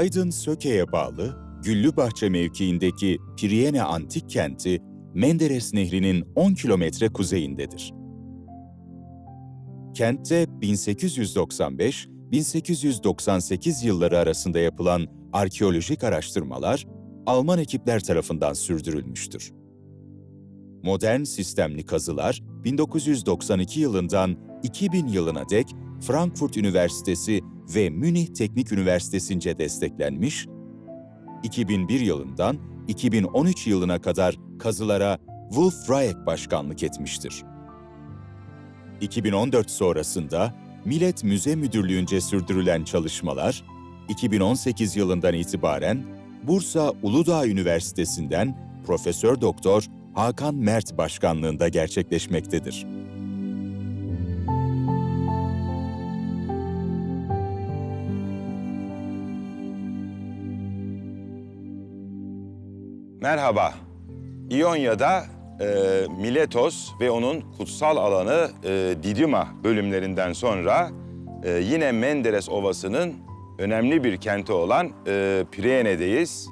Aydın Söke'ye bağlı Güllübahçe mevkiindeki Priyene Antik Kenti, Menderes Nehri'nin 10 kilometre kuzeyindedir. Kentte 1895-1898 yılları arasında yapılan arkeolojik araştırmalar Alman ekipler tarafından sürdürülmüştür. Modern sistemli kazılar 1992 yılından 2000 yılına dek Frankfurt Üniversitesi ve Münih Teknik Üniversitesi'nce desteklenmiş, 2001 yılından 2013 yılına kadar kazılara Wolf Rayek başkanlık etmiştir. 2014 sonrasında Millet Müze Müdürlüğü'nce sürdürülen çalışmalar, 2018 yılından itibaren Bursa Uludağ Üniversitesi'nden Profesör Doktor Hakan Mert başkanlığında gerçekleşmektedir. Merhaba. İonya'da e, Miletos ve onun kutsal alanı e, Didyma bölümlerinden sonra e, yine Menderes Ovası'nın önemli bir kenti olan e, Priyene'deyiz.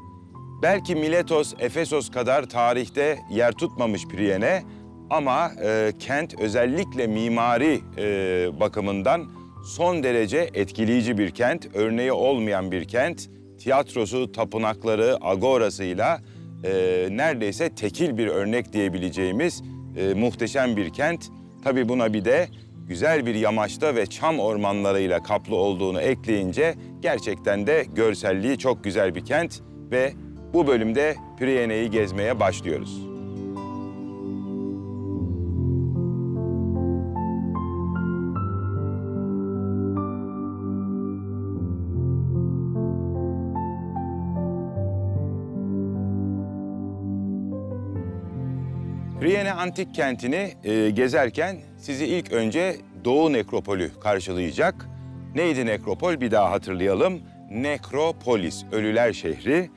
Belki Miletos, Efesos kadar tarihte yer tutmamış Priyene ama e, kent özellikle mimari e, bakımından son derece etkileyici bir kent, örneği olmayan bir kent. Tiyatrosu, tapınakları, agorasıyla e, neredeyse tekil bir örnek diyebileceğimiz e, muhteşem bir kent. Tabii buna bir de güzel bir yamaçta ve çam ormanlarıyla kaplı olduğunu ekleyince gerçekten de görselliği çok güzel bir kent ve bu bölümde Priyene'yi gezmeye başlıyoruz. Priene Antik Kenti'ni e, gezerken sizi ilk önce Doğu Nekropolü karşılayacak. Neydi nekropol? Bir daha hatırlayalım. Nekropolis, Ölüler Şehri.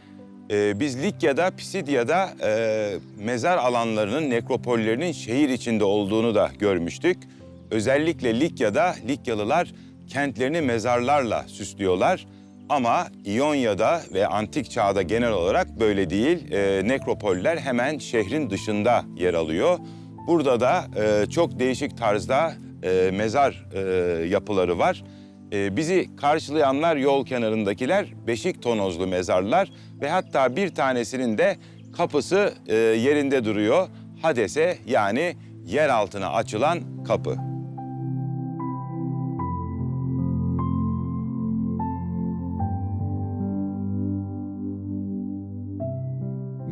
E, biz Likya'da, Pisidya'da e, mezar alanlarının, nekropollerinin şehir içinde olduğunu da görmüştük. Özellikle Likya'da Likyalılar kentlerini mezarlarla süslüyorlar. Ama İonya'da ve antik çağda genel olarak böyle değil. E, nekropoller hemen şehrin dışında yer alıyor. Burada da e, çok değişik tarzda e, mezar e, yapıları var. E, bizi karşılayanlar yol kenarındakiler beşik tonozlu mezarlar ve hatta bir tanesinin de kapısı e, yerinde duruyor. Hades'e yani yer altına açılan kapı.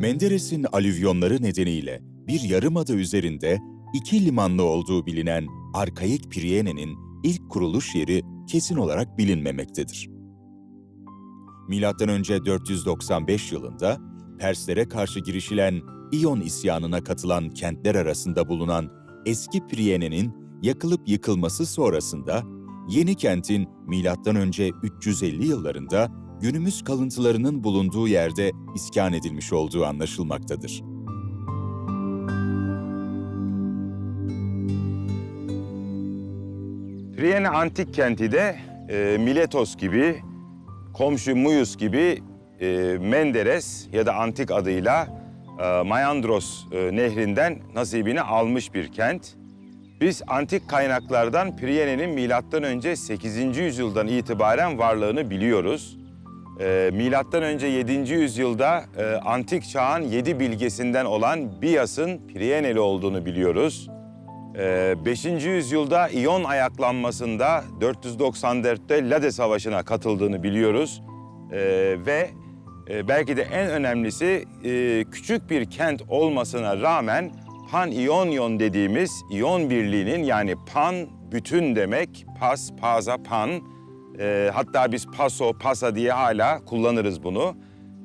Menderes'in alüvyonları nedeniyle bir yarımada üzerinde iki limanlı olduğu bilinen arkaik Priyene'nin ilk kuruluş yeri kesin olarak bilinmemektedir. Önce 495 yılında Perslere karşı girişilen İyon isyanına katılan kentler arasında bulunan eski Priyene'nin yakılıp yıkılması sonrasında yeni kentin önce 350 yıllarında günümüz kalıntılarının bulunduğu yerde iskan edilmiş olduğu anlaşılmaktadır. Priene antik kenti de e, Miletos gibi, komşu Muyus gibi e, Menderes ya da antik adıyla e, Mayandros e, nehrinden nasibini almış bir kent. Biz antik kaynaklardan Priene'nin milattan önce 8. yüzyıldan itibaren varlığını biliyoruz. E, milattan önce 7. yüzyılda e, antik çağın 7 bilgesinden olan Bias'ın Prieneli olduğunu biliyoruz. 5. yüzyılda İyon ayaklanmasında 494'te Lade Savaşı'na katıldığını biliyoruz. Ee, ve e, belki de en önemlisi e, küçük bir kent olmasına rağmen Pan-İonyon dediğimiz İyon birliğinin yani pan bütün demek, pas, paza, pan. Ee, hatta biz paso, pasa diye hala kullanırız bunu.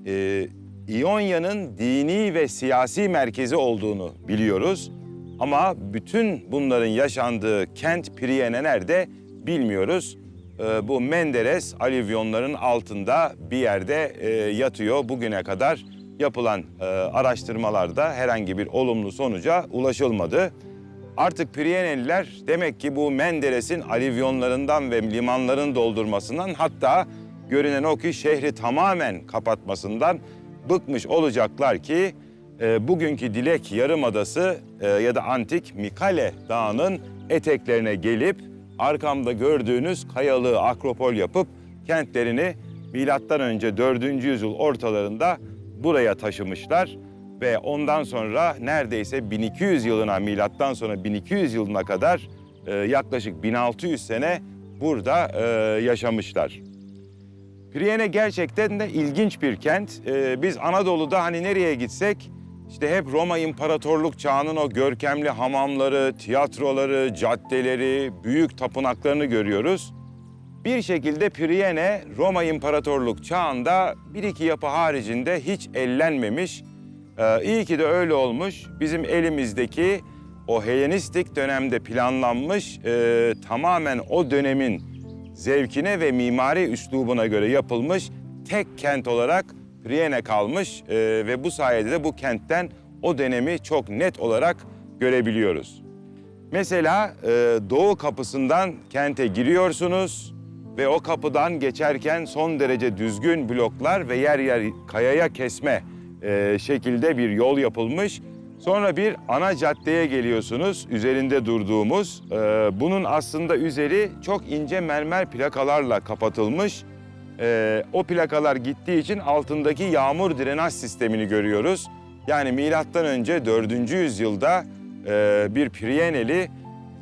Ee, İonya'nın dini ve siyasi merkezi olduğunu biliyoruz. Ama bütün bunların yaşandığı kent Priene nerede bilmiyoruz. Ee, bu Menderes alüvyonların altında bir yerde e, yatıyor. Bugüne kadar yapılan e, araştırmalarda herhangi bir olumlu sonuca ulaşılmadı. Artık Priyeneliler demek ki bu Menderes'in alüvyonlarından ve limanların doldurmasından hatta görünen o ki şehri tamamen kapatmasından bıkmış olacaklar ki e, bugünkü Dilek Yarımadası e, ya da antik Mikale Dağı'nın eteklerine gelip arkamda gördüğünüz kayalığı akropol yapıp kentlerini milattan önce 4. yüzyıl ortalarında buraya taşımışlar ve ondan sonra neredeyse 1200 yılına milattan sonra 1200 yılına kadar e, yaklaşık 1600 sene burada e, yaşamışlar. Priene gerçekten de ilginç bir kent. Ee, biz Anadolu'da hani nereye gitsek işte hep Roma İmparatorluk çağının o görkemli hamamları, tiyatroları, caddeleri, büyük tapınaklarını görüyoruz. Bir şekilde Priene Roma İmparatorluk çağında bir iki yapı haricinde hiç ellenmemiş. Ee, iyi ki de öyle olmuş. Bizim elimizdeki o Helenistik dönemde planlanmış e, tamamen o dönemin zevkine ve mimari üslubuna göre yapılmış tek kent olarak Priene kalmış e, ve bu sayede de bu kentten o dönemi çok net olarak görebiliyoruz. Mesela e, doğu kapısından kente giriyorsunuz ve o kapıdan geçerken son derece düzgün bloklar ve yer yer kayaya kesme e, şekilde bir yol yapılmış. Sonra bir ana caddeye geliyorsunuz, üzerinde durduğumuz. e, bunun aslında üzeri çok ince mermer plakalarla kapatılmış. E, o plakalar gittiği için altındaki yağmur drenaj sistemini görüyoruz. Yani milattan önce 4. yüzyılda e, bir Priyeneli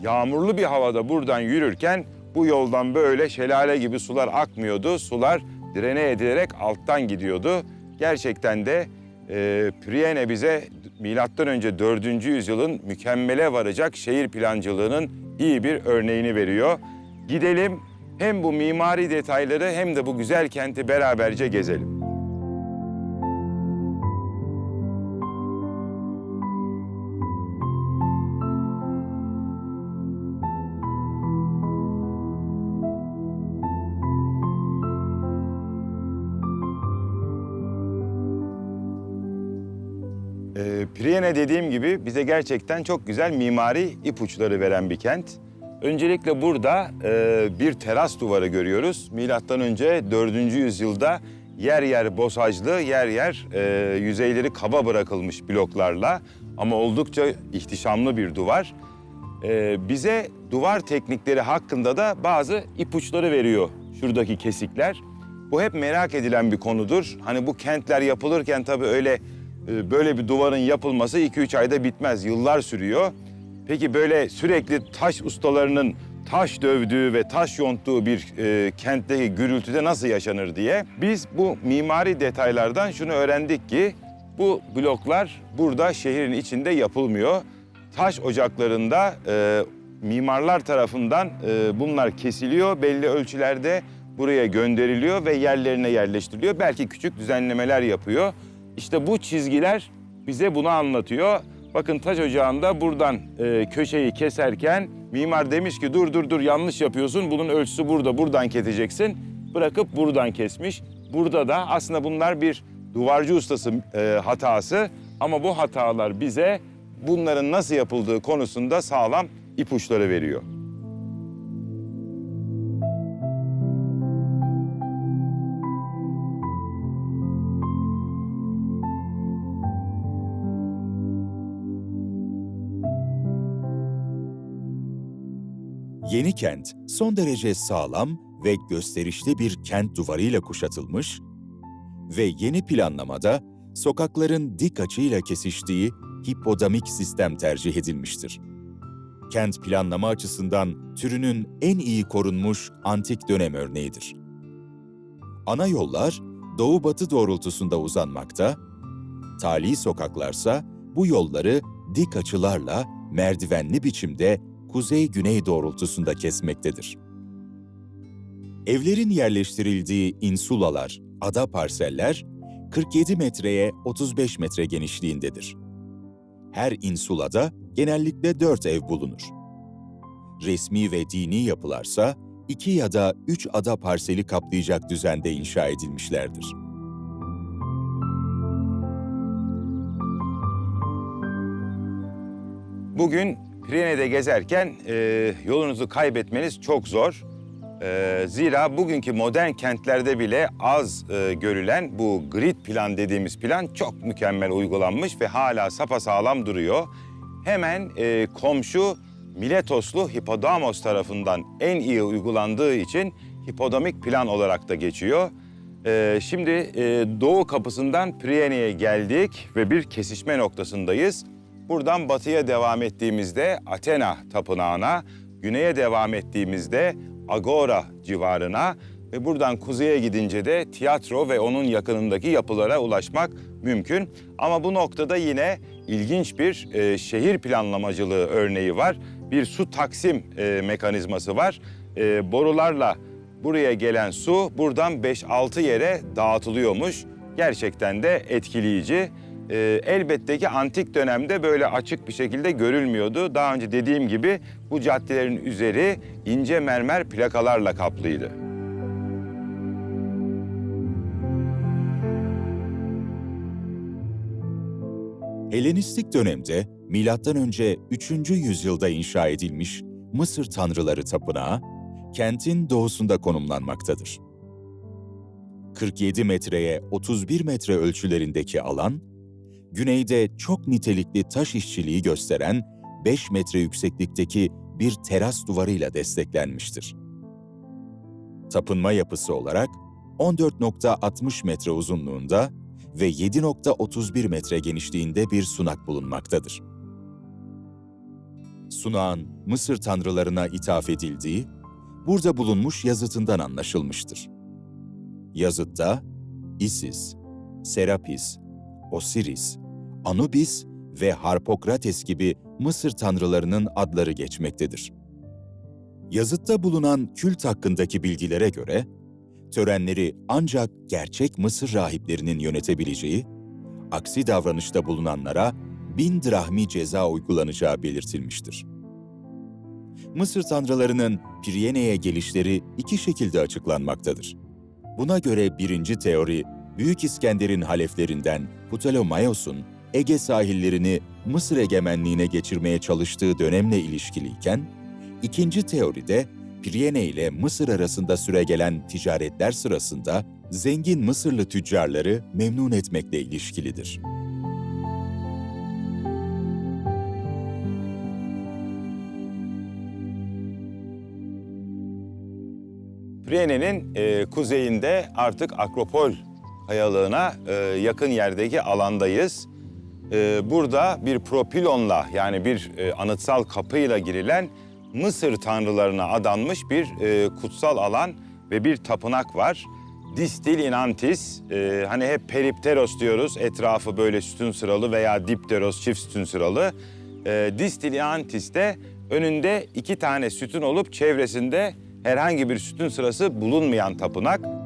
yağmurlu bir havada buradan yürürken bu yoldan böyle şelale gibi sular akmıyordu. Sular direne edilerek alttan gidiyordu. Gerçekten de e, Priene bize milattan önce 4. yüzyılın mükemmele varacak şehir plancılığının iyi bir örneğini veriyor. Gidelim hem bu mimari detayları hem de bu güzel kenti beraberce gezelim. Priene dediğim gibi bize gerçekten çok güzel mimari ipuçları veren bir kent. Öncelikle burada e, bir teras duvarı görüyoruz. Milattan önce 4. yüzyılda yer yer bosajlı, yer yer e, yüzeyleri kaba bırakılmış bloklarla ama oldukça ihtişamlı bir duvar. E, bize duvar teknikleri hakkında da bazı ipuçları veriyor şuradaki kesikler. Bu hep merak edilen bir konudur. Hani bu kentler yapılırken tabii öyle böyle bir duvarın yapılması 2-3 ayda bitmez, yıllar sürüyor. Peki böyle sürekli taş ustalarının taş dövdüğü ve taş yonttuğu bir e, kentteki gürültüde nasıl yaşanır diye biz bu mimari detaylardan şunu öğrendik ki bu bloklar burada şehrin içinde yapılmıyor. Taş ocaklarında e, mimarlar tarafından e, bunlar kesiliyor, belli ölçülerde buraya gönderiliyor ve yerlerine yerleştiriliyor. Belki küçük düzenlemeler yapıyor. İşte bu çizgiler bize bunu anlatıyor. Bakın taş ocağında buradan e, köşeyi keserken mimar demiş ki dur dur dur yanlış yapıyorsun. Bunun ölçüsü burada, buradan keseceksin. Bırakıp buradan kesmiş. Burada da aslında bunlar bir duvarcı ustası e, hatası. Ama bu hatalar bize bunların nasıl yapıldığı konusunda sağlam ipuçları veriyor. Yeni kent son derece sağlam ve gösterişli bir kent duvarıyla kuşatılmış ve yeni planlamada sokakların dik açıyla kesiştiği hipodamik sistem tercih edilmiştir. Kent planlama açısından türünün en iyi korunmuş antik dönem örneğidir. Ana yollar doğu-batı doğrultusunda uzanmakta, tali sokaklarsa bu yolları dik açılarla merdivenli biçimde kuzey-güney doğrultusunda kesmektedir. Evlerin yerleştirildiği insulalar, ada parseller 47 metreye 35 metre genişliğindedir. Her insulada genellikle 4 ev bulunur. Resmi ve dini yapılarsa 2 ya da 3 ada parseli kaplayacak düzende inşa edilmişlerdir. Bugün Priene'de gezerken e, yolunuzu kaybetmeniz çok zor. Ee, zira bugünkü modern kentlerde bile az e, görülen bu grid plan dediğimiz plan çok mükemmel uygulanmış ve hala sapasağlam duruyor. Hemen e, komşu Miletoslu Hipodamos tarafından en iyi uygulandığı için hipodamik plan olarak da geçiyor. Ee, şimdi e, doğu kapısından Priene'ye geldik ve bir kesişme noktasındayız. Buradan batıya devam ettiğimizde Athena Tapınağı'na, güneye devam ettiğimizde Agora civarına ve buradan kuzeye gidince de tiyatro ve onun yakınındaki yapılara ulaşmak mümkün. Ama bu noktada yine ilginç bir e, şehir planlamacılığı örneği var. Bir su taksim e, mekanizması var. E, borularla buraya gelen su buradan 5-6 yere dağıtılıyormuş. Gerçekten de etkileyici. Ee, elbette ki antik dönemde böyle açık bir şekilde görülmüyordu. Daha önce dediğim gibi bu caddelerin üzeri ince mermer plakalarla kaplıydı. Helenistik dönemde milattan önce 3. yüzyılda inşa edilmiş Mısır Tanrıları Tapınağı kentin doğusunda konumlanmaktadır. 47 metreye 31 metre ölçülerindeki alan, güneyde çok nitelikli taş işçiliği gösteren 5 metre yükseklikteki bir teras duvarıyla desteklenmiştir. Tapınma yapısı olarak 14.60 metre uzunluğunda ve 7.31 metre genişliğinde bir sunak bulunmaktadır. Sunağın Mısır tanrılarına ithaf edildiği, burada bulunmuş yazıtından anlaşılmıştır. Yazıtta Isis, Serapis, Osiris, Anubis ve Harpokrates gibi Mısır tanrılarının adları geçmektedir. Yazıtta bulunan kült hakkındaki bilgilere göre, törenleri ancak gerçek Mısır rahiplerinin yönetebileceği, aksi davranışta bulunanlara bin drahmi ceza uygulanacağı belirtilmiştir. Mısır tanrılarının Piryene'ye gelişleri iki şekilde açıklanmaktadır. Buna göre birinci teori, Büyük İskender'in haleflerinden Ptolemaios'un Ege sahillerini Mısır egemenliğine geçirmeye çalıştığı dönemle ilişkiliyken, ikinci teoride Priene ile Mısır arasında süregelen ticaretler sırasında zengin Mısırlı tüccarları memnun etmekle ilişkilidir. Priene'nin e, kuzeyinde artık Akropol kayalığına e, yakın yerdeki alandayız. E, burada bir propilonla yani bir e, anıtsal kapıyla girilen Mısır tanrılarına adanmış bir e, kutsal alan ve bir tapınak var. Distil inantis, e, hani hep peripteros diyoruz, etrafı böyle sütun sıralı veya dipteros çift sütun sıralı. E, distil inantis de önünde iki tane sütun olup çevresinde herhangi bir sütun sırası bulunmayan tapınak.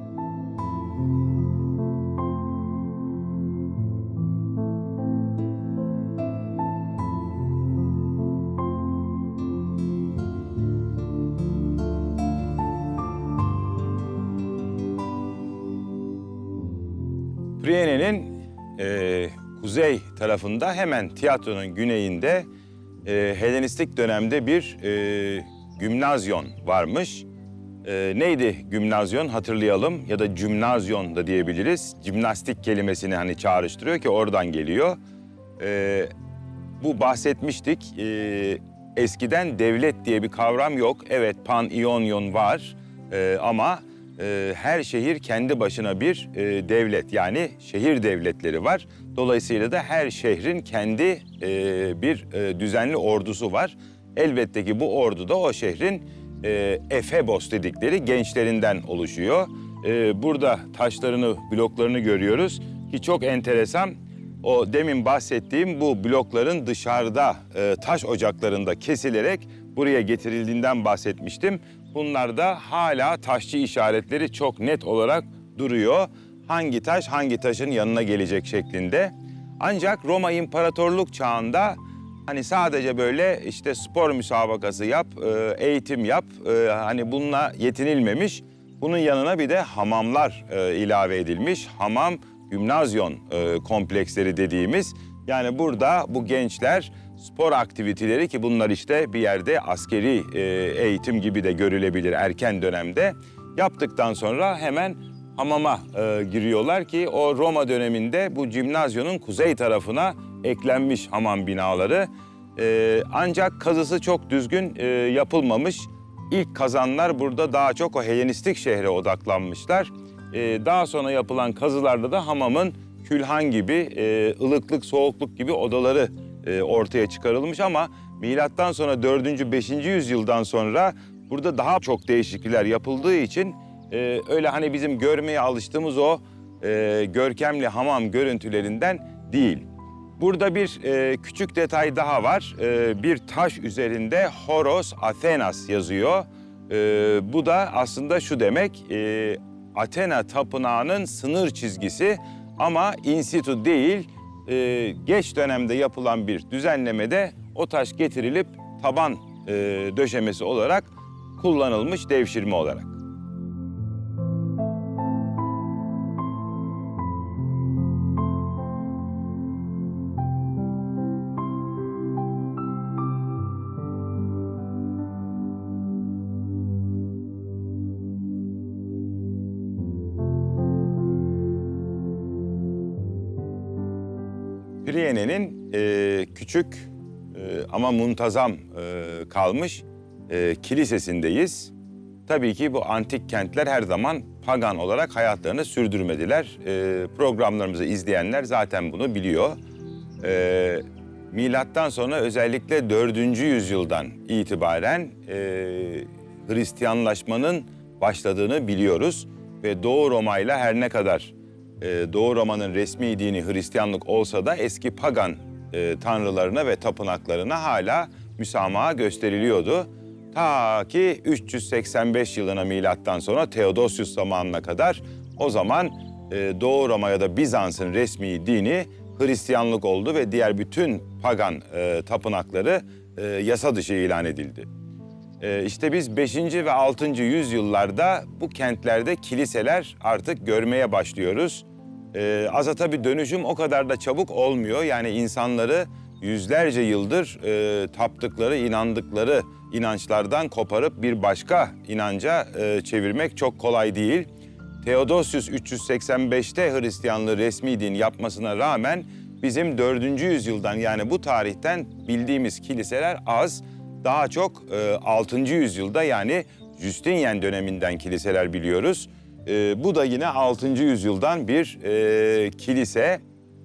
Priene'nin e, kuzey tarafında hemen tiyatronun güneyinde e, Helenistik dönemde bir e, gümnazyon varmış. E, neydi gümnazyon hatırlayalım ya da cümnazyon da diyebiliriz. Cimnastik kelimesini hani çağrıştırıyor ki oradan geliyor. E, bu bahsetmiştik. E, eskiden devlet diye bir kavram yok. Evet pan-iyonyon var E, ama e, her şehir kendi başına bir e, devlet yani şehir devletleri var. Dolayısıyla da her şehrin kendi e, bir e, düzenli ordusu var. Elbette ki bu ordu da o şehrin e, Efebos dedikleri gençlerinden oluşuyor. E, burada taşlarını, bloklarını görüyoruz ki çok enteresan. O demin bahsettiğim bu blokların dışarıda e, taş ocaklarında kesilerek buraya getirildiğinden bahsetmiştim. Bunlar da hala taşçı işaretleri çok net olarak duruyor. Hangi taş hangi taşın yanına gelecek şeklinde. Ancak Roma İmparatorluk çağında hani sadece böyle işte spor müsabakası yap, e, eğitim yap e, hani bununla yetinilmemiş. Bunun yanına bir de hamamlar e, ilave edilmiş. Hamam gümnazyon kompleksleri dediğimiz. Yani burada bu gençler spor aktiviteleri ki bunlar işte bir yerde askeri e, eğitim gibi de görülebilir erken dönemde. Yaptıktan sonra hemen hamama e, giriyorlar ki o Roma döneminde bu cimnazyonun kuzey tarafına eklenmiş hamam binaları. E, ancak kazısı çok düzgün yapılmamış. İlk kazanlar burada daha çok o Helenistik şehre odaklanmışlar. Daha sonra yapılan kazılarda da hamamın külhan gibi, ılıklık, soğukluk gibi odaları e, ortaya çıkarılmış ama milattan sonra 4. 5. yüzyıldan sonra burada daha çok değişiklikler yapıldığı için e, öyle hani bizim görmeye alıştığımız o e, görkemli hamam görüntülerinden değil. Burada bir e, küçük detay daha var. E, bir taş üzerinde Horos Athenas yazıyor. E, bu da aslında şu demek, e, Athena tapınağının sınır çizgisi ama in situ değil, e, geç dönemde yapılan bir düzenlemede o taş getirilip taban e, döşemesi olarak kullanılmış devşirme olarak. Priyene'nin e, küçük e, ama muntazam e, kalmış e, kilisesindeyiz. Tabii ki bu antik kentler her zaman pagan olarak hayatlarını sürdürmediler. E, programlarımızı izleyenler zaten bunu biliyor. E, milattan sonra özellikle 4. yüzyıldan itibaren e, Hristiyanlaşmanın başladığını biliyoruz. Ve Doğu Roma ile her ne kadar e, Doğu Roma'nın resmi dini Hristiyanlık olsa da eski pagan e, tanrılarına ve tapınaklarına hala müsamaha gösteriliyordu. Ta ki 385 yılına milattan sonra Theodosius zamanına kadar o zaman e, Doğu Roma ya da Bizans'ın resmi dini Hristiyanlık oldu ve diğer bütün pagan e, tapınakları yasa dışı ilan edildi. Ee, işte biz 5. ve 6. yüzyıllarda bu kentlerde kiliseler artık görmeye başlıyoruz. Ee, aza tabii dönüşüm o kadar da çabuk olmuyor. Yani insanları yüzlerce yıldır e, taptıkları, inandıkları inançlardan koparıp bir başka inanca e, çevirmek çok kolay değil. Theodosius 385'te Hristiyanlığı resmi din yapmasına rağmen bizim 4. yüzyıldan yani bu tarihten bildiğimiz kiliseler az. Daha çok e, 6. yüzyılda yani Justinian döneminden kiliseler biliyoruz. E, bu da yine 6. yüzyıldan bir e, kilise.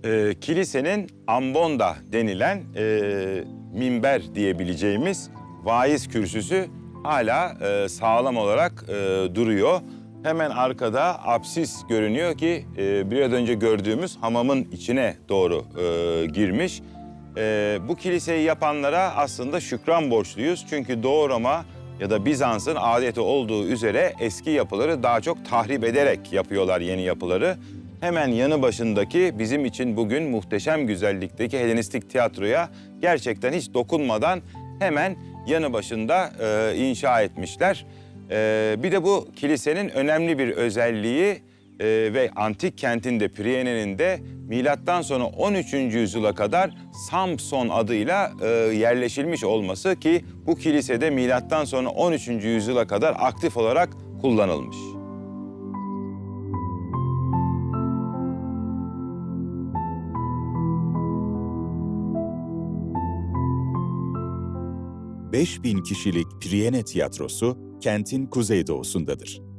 E, kilisenin ambonda denilen e, minber diyebileceğimiz vaiz kürsüsü hala e, sağlam olarak e, duruyor. Hemen arkada apsis görünüyor ki e, biraz önce gördüğümüz hamamın içine doğru e, girmiş. E, bu kiliseyi yapanlara aslında şükran borçluyuz. Çünkü Doğu Roma ya da Bizans'ın adeti olduğu üzere eski yapıları daha çok tahrip ederek yapıyorlar yeni yapıları. Hemen yanı başındaki bizim için bugün muhteşem güzellikteki Helenistik tiyatroya gerçekten hiç dokunmadan hemen yanı başında e, inşa etmişler. E, bir de bu kilisenin önemli bir özelliği e, ve antik kentinde Priyene'nin de milattan sonra 13. yüzyıla kadar Samson adıyla e, yerleşilmiş olması ki bu kilisede milattan sonra 13. yüzyıla kadar aktif olarak kullanılmış. ...5000 kişilik Priene Tiyatrosu kentin kuzeydoğusundadır.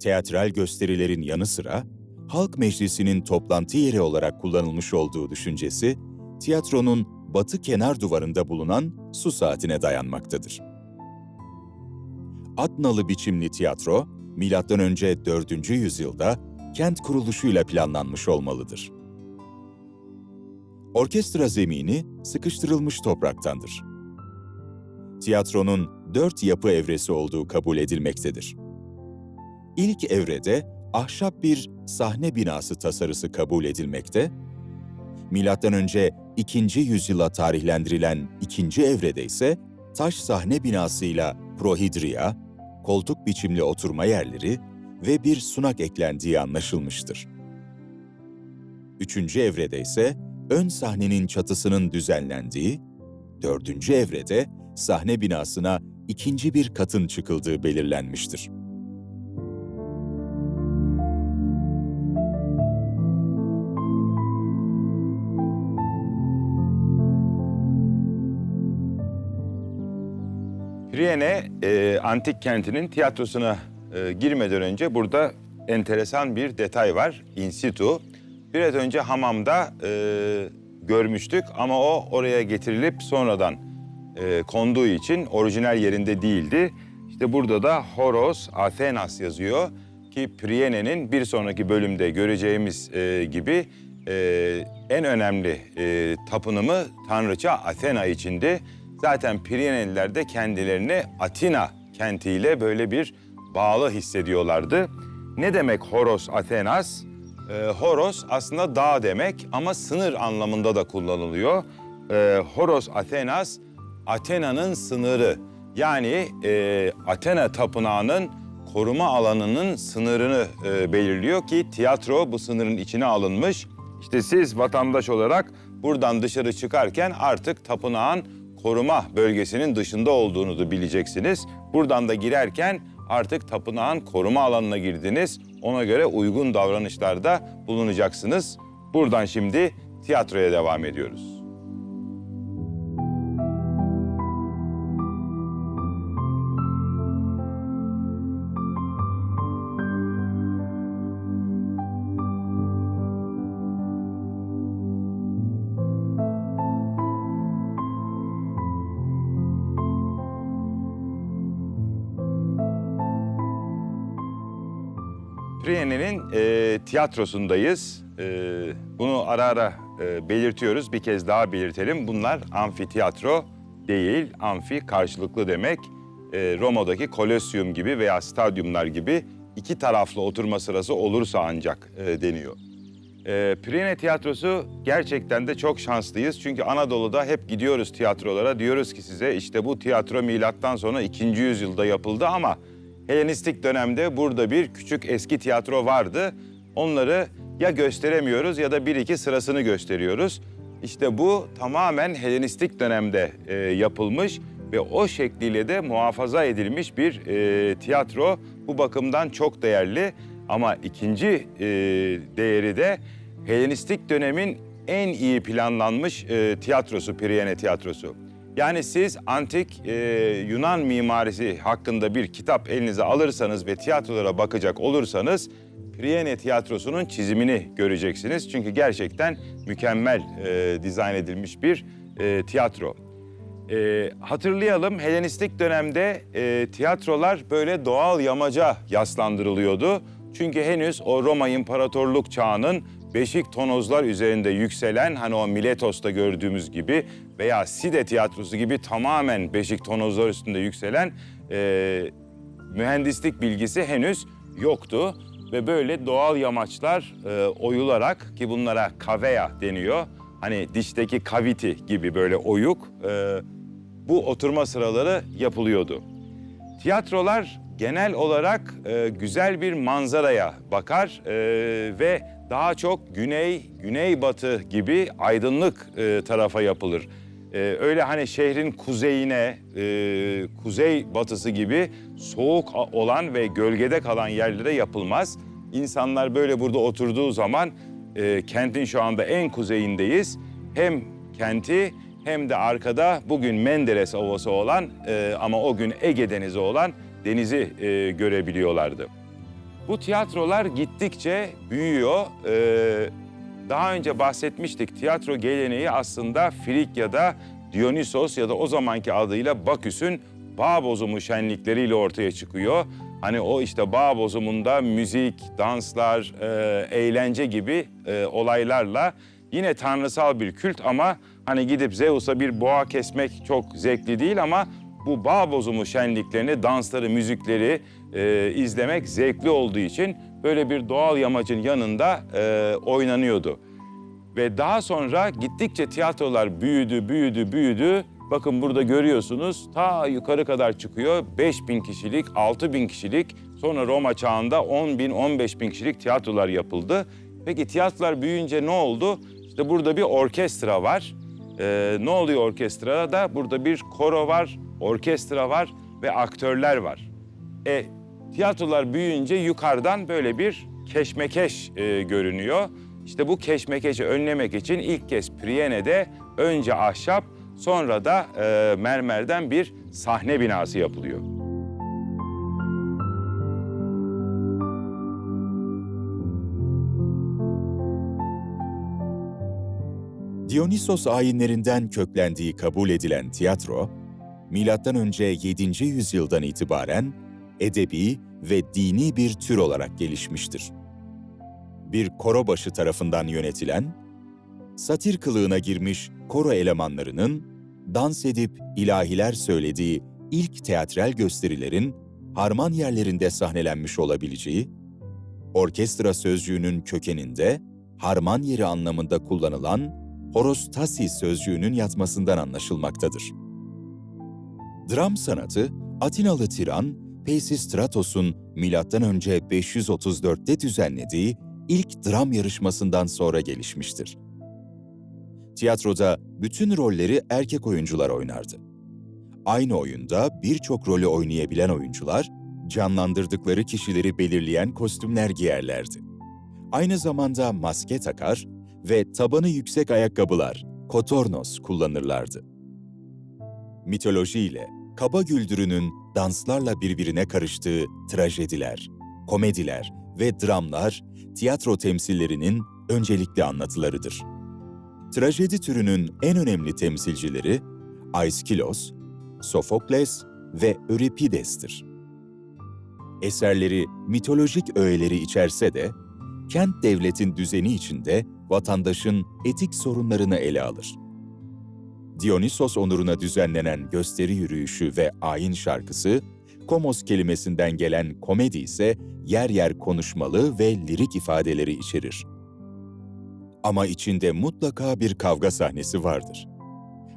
Teatral gösterilerin yanı sıra halk meclisinin toplantı yeri olarak kullanılmış olduğu düşüncesi, tiyatronun batı kenar duvarında bulunan su saatine dayanmaktadır. Atnalı biçimli tiyatro, M.Ö. 4. yüzyılda kent kuruluşuyla planlanmış olmalıdır. Orkestra zemini sıkıştırılmış topraktandır. Tiyatronun dört yapı evresi olduğu kabul edilmektedir. İlk evrede ahşap bir sahne binası tasarısı kabul edilmekte, Milattan önce 2. yüzyıla tarihlendirilen ikinci evrede ise taş sahne binasıyla prohidria, koltuk biçimli oturma yerleri ve bir sunak eklendiği anlaşılmıştır. Üçüncü evrede ise ön sahnenin çatısının düzenlendiği, dördüncü evrede sahne binasına ikinci bir katın çıkıldığı belirlenmiştir. Priene e, antik kentinin tiyatrosuna e, girmeden önce burada enteresan bir detay var. In situ. Biraz önce hamamda e, görmüştük ama o oraya getirilip sonradan e, konduğu için orijinal yerinde değildi. İşte burada da Horos Athenas yazıyor ki Priene'nin bir sonraki bölümde göreceğimiz e, gibi e, en önemli e, tapınımı tanrıça Athena içindi. Zaten Prieneliler de kendilerini Atina kentiyle böyle bir bağlı hissediyorlardı. Ne demek Horos Athenas? Ee, Horos aslında dağ demek ama sınır anlamında da kullanılıyor. Ee, Horos Athenas, Athena'nın sınırı. Yani e, Athena tapınağının koruma alanının sınırını e, belirliyor ki tiyatro bu sınırın içine alınmış. İşte siz vatandaş olarak buradan dışarı çıkarken artık tapınağın koruma bölgesinin dışında olduğunu da bileceksiniz. Buradan da girerken artık tapınağın koruma alanına girdiniz. Ona göre uygun davranışlarda bulunacaksınız. Buradan şimdi tiyatroya devam ediyoruz. Priene'nin e, tiyatrosundayız. E, bunu ara ara e, belirtiyoruz. Bir kez daha belirtelim. Bunlar amfiteyatro değil, amfi karşılıklı demek. E, Roma'daki Kolosseum gibi veya stadyumlar gibi iki taraflı oturma sırası olursa ancak e, deniyor. E, Priene Tiyatrosu gerçekten de çok şanslıyız. Çünkü Anadolu'da hep gidiyoruz tiyatrolara. Diyoruz ki size işte bu tiyatro milattan sonra 2. yüzyılda yapıldı ama Helenistik dönemde burada bir küçük eski tiyatro vardı. Onları ya gösteremiyoruz ya da bir iki sırasını gösteriyoruz. İşte bu tamamen Helenistik dönemde e, yapılmış ve o şekliyle de muhafaza edilmiş bir e, tiyatro. Bu bakımdan çok değerli ama ikinci e, değeri de Helenistik dönemin en iyi planlanmış e, tiyatrosu, Priene Tiyatrosu. Yani siz antik e, Yunan mimarisi hakkında bir kitap elinize alırsanız ve tiyatrolara bakacak olursanız Priene Tiyatrosu'nun çizimini göreceksiniz. Çünkü gerçekten mükemmel e, dizayn edilmiş bir e, tiyatro. E, hatırlayalım Helenistik dönemde e, tiyatrolar böyle doğal yamaca yaslandırılıyordu. Çünkü henüz o Roma İmparatorluk çağının beşik tonozlar üzerinde yükselen hani o Miletos'ta gördüğümüz gibi veya Side tiyatrosu gibi tamamen beşik tonozlar üstünde yükselen e, mühendislik bilgisi henüz yoktu. Ve böyle doğal yamaçlar e, oyularak ki bunlara kaveya deniyor. Hani dişteki kaviti gibi böyle oyuk e, bu oturma sıraları yapılıyordu. Tiyatrolar genel olarak e, güzel bir manzaraya bakar e, ve daha çok güney, güneybatı gibi aydınlık e, tarafa yapılır. E, öyle hani şehrin kuzeyine, e, kuzey batısı gibi soğuk olan ve gölgede kalan yerlere yapılmaz. İnsanlar böyle burada oturduğu zaman e, kentin şu anda en kuzeyindeyiz. Hem kenti hem de arkada bugün Menderes Ovası olan e, ama o gün Ege Denizi olan denizi e, görebiliyorlardı. Bu tiyatrolar gittikçe büyüyor. Ee, daha önce bahsetmiştik tiyatro geleneği aslında Frigya'da Dionysos ya da o zamanki adıyla Baküs'ün bağ bozumu şenlikleriyle ortaya çıkıyor. Hani o işte bağ bozumunda müzik, danslar, e, eğlence gibi e, olaylarla yine tanrısal bir kült ama hani gidip Zeus'a bir boğa kesmek çok zevkli değil ama bu bağ bozumu şenliklerini, dansları, müzikleri e, izlemek zevkli olduğu için böyle bir doğal yamacın yanında e, oynanıyordu. Ve daha sonra gittikçe tiyatrolar büyüdü, büyüdü, büyüdü. Bakın burada görüyorsunuz ta yukarı kadar çıkıyor. 5 bin kişilik, 6 bin kişilik, sonra Roma çağında 10 bin, 15 bin kişilik tiyatrolar yapıldı. Peki tiyatrolar büyüyünce ne oldu? İşte burada bir orkestra var. Ee, ne oluyor orkestrada? Burada bir koro var, orkestra var ve aktörler var. E, tiyatrolar büyüyünce yukarıdan böyle bir keşmekeş e, görünüyor. İşte bu keşmekeşi önlemek için ilk kez Priene'de önce ahşap sonra da e, mermerden bir sahne binası yapılıyor. Dionysos ayinlerinden köklendiği kabul edilen tiyatro, M.Ö. 7. yüzyıldan itibaren edebi ve dini bir tür olarak gelişmiştir. Bir koro başı tarafından yönetilen, satir kılığına girmiş koro elemanlarının dans edip ilahiler söylediği ilk teatral gösterilerin harman yerlerinde sahnelenmiş olabileceği, orkestra sözcüğünün kökeninde harman yeri anlamında kullanılan horostasis sözcüğünün yatmasından anlaşılmaktadır. Dram sanatı, Atinalı tiran Peisistratos'un M.Ö. 534'te düzenlediği ilk dram yarışmasından sonra gelişmiştir. Tiyatroda bütün rolleri erkek oyuncular oynardı. Aynı oyunda birçok rolü oynayabilen oyuncular, canlandırdıkları kişileri belirleyen kostümler giyerlerdi. Aynı zamanda maske takar ve tabanı yüksek ayakkabılar, kotornos kullanırlardı. Mitolojiyle kaba güldürünün danslarla birbirine karıştığı trajediler, komediler ve dramlar tiyatro temsillerinin öncelikli anlatılarıdır. Trajedi türünün en önemli temsilcileri Aiskilos, Sofokles ve Euripides'tir. Eserleri mitolojik öğeleri içerse de kent devletin düzeni içinde vatandaşın etik sorunlarını ele alır. Dionysos onuruna düzenlenen gösteri yürüyüşü ve ayin şarkısı, komos kelimesinden gelen komedi ise yer yer konuşmalı ve lirik ifadeleri içerir. Ama içinde mutlaka bir kavga sahnesi vardır.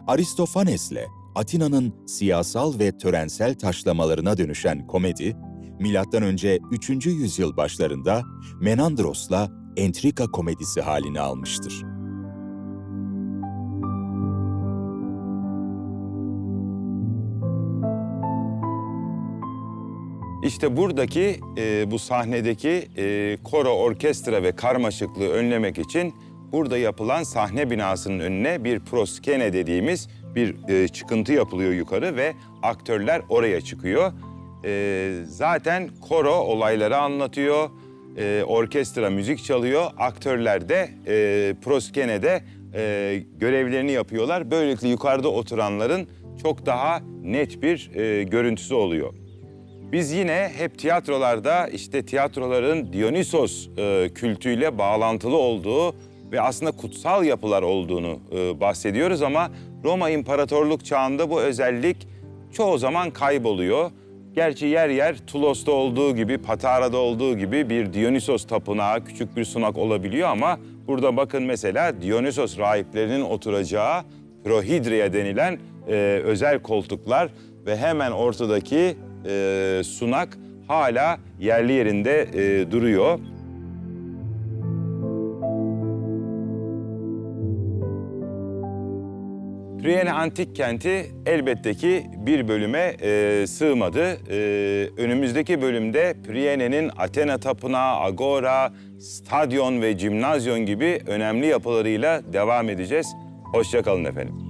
Aristofanes'le Atina'nın siyasal ve törensel taşlamalarına dönüşen komedi, M.Ö. 3. yüzyıl başlarında Menandros'la entrika komedisi halini almıştır. İşte buradaki e, bu sahnedeki e, koro, orkestra ve karmaşıklığı önlemek için burada yapılan sahne binasının önüne bir proskene dediğimiz bir e, çıkıntı yapılıyor yukarı ve aktörler oraya çıkıyor. E, zaten koro olayları anlatıyor, e, orkestra müzik çalıyor, aktörler de e, proskenede e, görevlerini yapıyorlar. Böylelikle yukarıda oturanların çok daha net bir e, görüntüsü oluyor. Biz yine hep tiyatrolarda işte tiyatroların Dionysos e, kültüyle bağlantılı olduğu ve aslında kutsal yapılar olduğunu e, bahsediyoruz ama Roma İmparatorluk çağında bu özellik çoğu zaman kayboluyor. Gerçi yer yer Tulos'ta olduğu gibi, Patara'da olduğu gibi bir Dionysos tapınağı, küçük bir sunak olabiliyor ama burada bakın mesela Dionysos rahiplerinin oturacağı Prohidria denilen e, özel koltuklar ve hemen ortadaki e, sunak hala yerli yerinde e, duruyor. Priene Antik Kenti elbette ki bir bölüme e, sığmadı. E, önümüzdeki bölümde Priene'nin Athena Tapınağı, Agora, Stadyon ve Cimnazyon gibi önemli yapılarıyla devam edeceğiz. Hoşçakalın efendim.